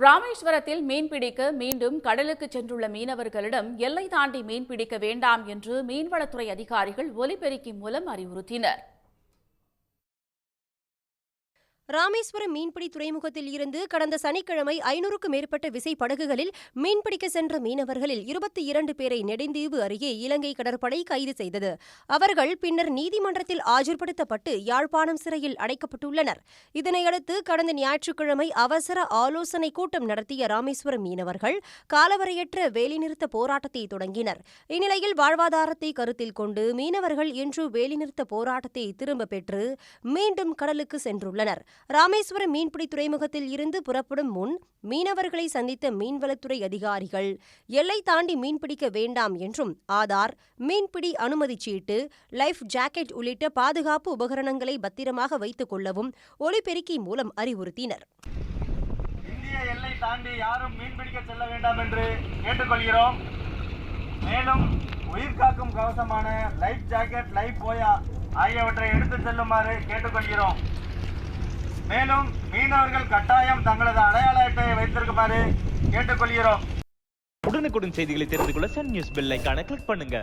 ராமேஸ்வரத்தில் மீன்பிடிக்க மீண்டும் கடலுக்கு சென்றுள்ள மீனவர்களிடம் எல்லை தாண்டி மீன்பிடிக்க வேண்டாம் என்று மீன்வளத்துறை அதிகாரிகள் ஒலிபெருக்கி மூலம் அறிவுறுத்தினர். ராமேஸ்வரம் மீன்பிடி துறைமுகத்தில் இருந்து கடந்த சனிக்கிழமை ஐநூறுக்கும் மேற்பட்ட விசைப்படகுகளில் மீன்பிடிக்க சென்ற மீனவர்களில் இருபத்தி இரண்டு பேரை நெடுந்தீவு அருகே இலங்கை கடற்படை கைது செய்தது. அவர்கள் பின்னர் நீதிமன்றத்தில் ஆஜர்படுத்தப்பட்டு யாழ்ப்பாணம் சிறையில் அடைக்கப்பட்டுள்ளனர். இதனையடுத்து கடந்த ஞாயிற்றுக்கிழமை அவசர ஆலோசனை கூட்டம் நடத்திய ராமேஸ்வரம் மீனவர்கள் காலவரையற்ற வேலைநிறுத்த போராட்டத்தை தொடங்கினர். இந்நிலையில் வாழ்வாதாரத்தை கருத்தில் கொண்டு மீனவர்கள் இன்று வேலைநிறுத்த போராட்டத்தை திரும்ப பெற்று மீண்டும் கடலுக்கு சென்றுள்ளனர். ராமேஸ்வரம் மீன்பிடி துறைமுகத்தில் இருந்து புறப்படும் முன் மீனவர்களை சந்தித்த மீன்வளத்துறை அதிகாரிகள் எல்லை தாண்டி மீன்பிடிக்க வேண்டாம் என்றும் ஆதார் மீன்பிடி அனுமதி சீட்டு லைஃப் ஜாக்கெட் உள்ளிட்ட பாதுகாப்பு உபகரணங்களை பத்திரமாக வைத்துக் கொள்ளவும் ஒலிபெருக்கி மூலம் அறிவுறுத்தினர். இந்திய எல்லை தாண்டி யாரும் மீன்பிடிக்க செல்ல வேண்டாம் என்று கேட்டுக்கொள்கிறோம். மேலும் உயிர் காக்கும் கவசமான லைஃப் ஜாக்கெட் லைஃப் போயா ஆகியவற்றை எடுத்து செல்லுமாறு கேட்டுக்கொள்கிறோம். மேலும் மீனவர்கள் கட்டாயம் தங்களது அடையாள அட்டையை வைத்திருக்குமாறு கேட்டுக்கொள்கிறோம். உடனுக்குடன் செய்திகளை தெரிந்து கொள்ள சன் நியூஸ் பெல் ஐக்கான கிளிக் பண்ணுங்க.